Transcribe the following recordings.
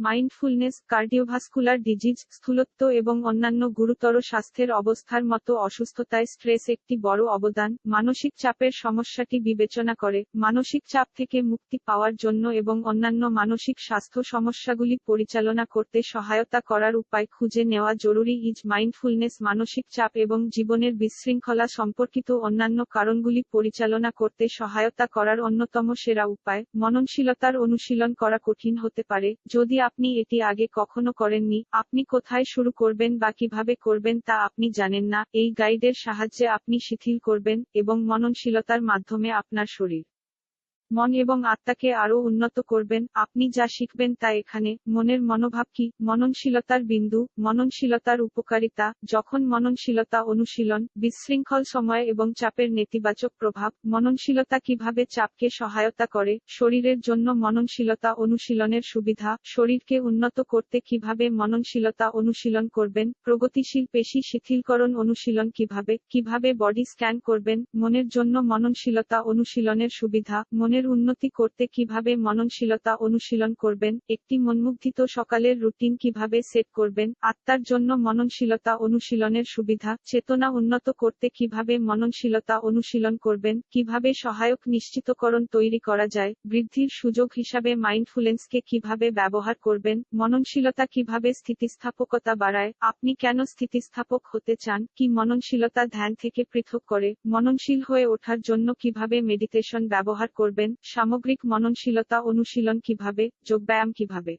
Mindfulness cardiovascular disease স্থূলত্ব এবং অন্যান্য গুরুতর স্বাস্থ্যের অবস্থার মতো অসুস্থতায় স্ট্রেস একটি বড় অবদান। মানসিক চাপের সমস্যাটি বিবেচনা করে, মানসিক চাপ থেকে মুক্তি পাওয়ার জন্য এবং অন্যান্য মানসিক স্বাস্থ্য সমস্যাগুলি পরিচালনা করতে সহায়তা করার উপায় খুঁজে নেওয়া জরুরি। ইজ মাইন্ডফুলনেস মানসিক চাপ এবং জীবনের বিশৃঙ্খলা সম্পর্কিত অন্যান্য কারণগুলি পরিচালনা করতে সহায়তা করার অন্যতম সেরা উপায়, মননশীলতার অনুশীলন করা কঠিন হতে পারে। যদি আপনি এটি আগে কখনো করেননি, আপনি কোথায় শুরু করবেন বা কীভাবে করবেন তা আপনি জানেন না, এই গাইডের সাহায্যে আপনি শিথিল করবেন এবং মননশীলতার মাধ্যমে আপনার শরীর। মন এবং আত্মাকে আরও উন্নত করবেন। আপনি যা শিখবেন তা এখানে। মনের মনোভাব কি? মননশীলতার বিন্দু, মননশীলতার উপকারিতা। যখন মননশীলতা অনুশীলন, বিশৃঙ্খল সময় এবং চাপের নেতিবাচক প্রভাব, মননশীলতা কীভাবে চাপকে সহায়তা করে? শরীরের জন্য মননশীলতা অনুশীলনের সুবিধা। শরীরকে উন্নত করতে কীভাবে মননশীলতা অনুশীলন করবেন? প্রগতিশীল পেশি শিথিলকরণ অনুশীলন কীভাবে? কীভাবে বডি স্ক্যান করবেন? মনের জন্য মননশীলতা অনুশীলনের সুবিধা। মনের উন্নতি করতে কীভাবে মননশীলতা অনুশীলন করবেন, একটি মনমুগ্ধিত সকালের রুটিন কীভাবে সেট করবেন, আত্মার জন্য মননশীলতা অনুশীলনের সুবিধা, চেতনা উন্নত করতে কীভাবে মননশীলতা অনুশীলন করবেন, কীভাবে সহায়ক নিশ্চিতকরণ তৈরি করা যায়, বৃদ্ধির সুযোগ হিসাবে মাইন্ডফুলেন্সকে কীভাবে ব্যবহার করবেন, মননশীলতা কীভাবে স্থিতিস্থাপকতা বাড়ায়, আপনি কেন স্থিতিস্থাপক হতে চান, কি মননশীলতা ধ্যান থেকে পৃথক করে, মননশীল হয়ে ওঠার জন্য কীভাবে মেডিটেশন ব্যবহার করবেন সামগ্রিক মননশীলতা অনুশীলন কীভাবে যোগব্যায়াম কীভাবে।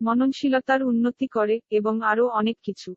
মননশীলতার উন্নতি করে এবং আরও অনেক কিছু।